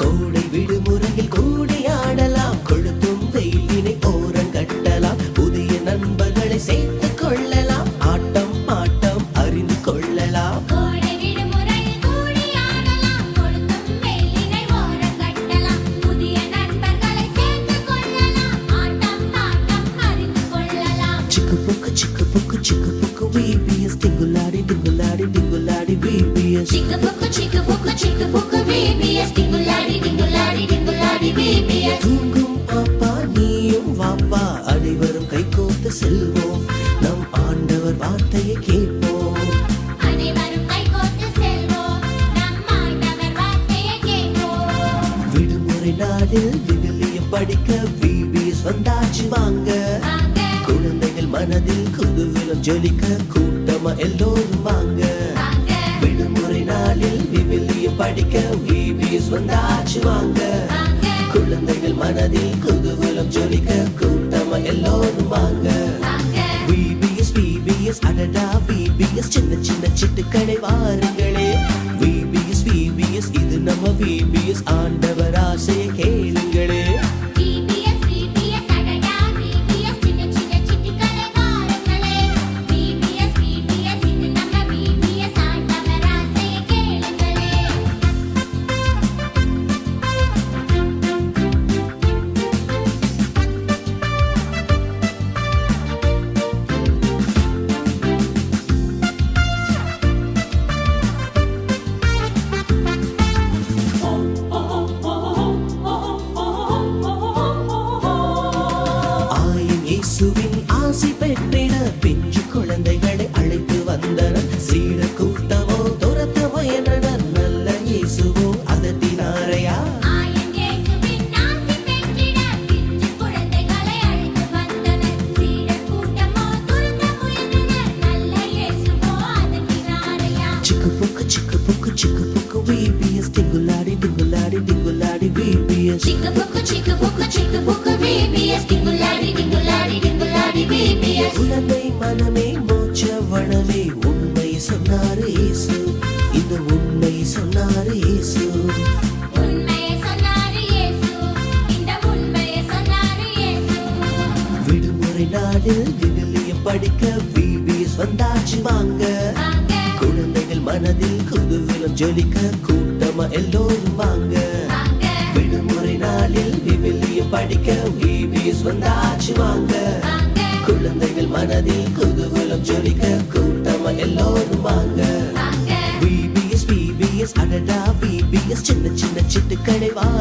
கோடை விடுமுறையில் கூடியாடலாம். கொளுத்தும் வெயிலினை ஓரங்கட்டலாம் புதிய நண்பர்களை சேர்த்துக் கொள்ளலாம். ஆட்டம் பாட்டம் அறிந்து கொள்ளலாம். சிக்கு புக்கு சிக்கு புக்கு சிக்கு புக்கு விபிஎஸ் புக்கு தூங்கும் பாப்பா நீயும் வாப்பா அனைவரும் கைகோர்த்து செல்வோம் நம் ஆண்டவர் வார்த்தையை கேட்போம் அனைவரும் செல்வோம் நம் ஆண்டவர் வார்த்தையை கேட்போம் விடுமுறை நாளில் விவிலியம் படிக்க விபிஎஸ் வந்தாச்சு வாங்க குழந்தைகள் மனதில் குதூகலம் ஜொலிக்க கூட்டமா எல்லோரும் வாங்க. படிக்க விபிஎஸ் வந்தாச்சு வாங்க. குழந்தைகள் மனதில் குதூகலம் ஜொலிக்க கூட்டமா எல்லோரும் வாங்க. வாங்க விபிஎஸ் விபிஎஸ் அடடா விபிஎஸ் சின்ன சின்ன சிட்டுக்கடை வாருங்களே. விபிஎஸ் விபிஎஸ் இது நம்ம விபிஎஸ் ஆண்டவர் ஆசையை கேளு. இயேசுவின் ஆசி பெற்றிட பிஞ்சு குழந்தைகளை அழைத்து வந்தனர். சீட கூட்டமோ துரத்த முயன்றனர். நல்ல இயேசுவோ அதட்டினாரையா? சிக்கு புக்கு சிக்கு புக்கு சிக்கு புக்கு விபிஎஸ் டிங்குலாடி குழந்தை மனமே மோட்ச வனமே உண்மை சொன்னாரு இயேசு. இந்த உண்மை சொன்னாரு இயேசு. விடுமுறை நாளில் விவிலியம் படிக்க விபிஎஸ் வந்தாச்சு வாங்க. குழந்தைகள் மனதில் குதூகலம் ஜொலிக்க கூட்டமா எல்லோரும் வாங்க. விடுமுறை நாளில் விவிலியம் படிக்க விபிஎஸ் வந்தாச்சு வாங்க. மனதில் குதூகலம் ஜொலிக்க கூட்டமா எல்லோரும் வாங்க. விபிஎஸ் விபிஎஸ் அடடா விபிஎஸ் சின்ன சின்ன சிட்டுக்கடை வாருங்களே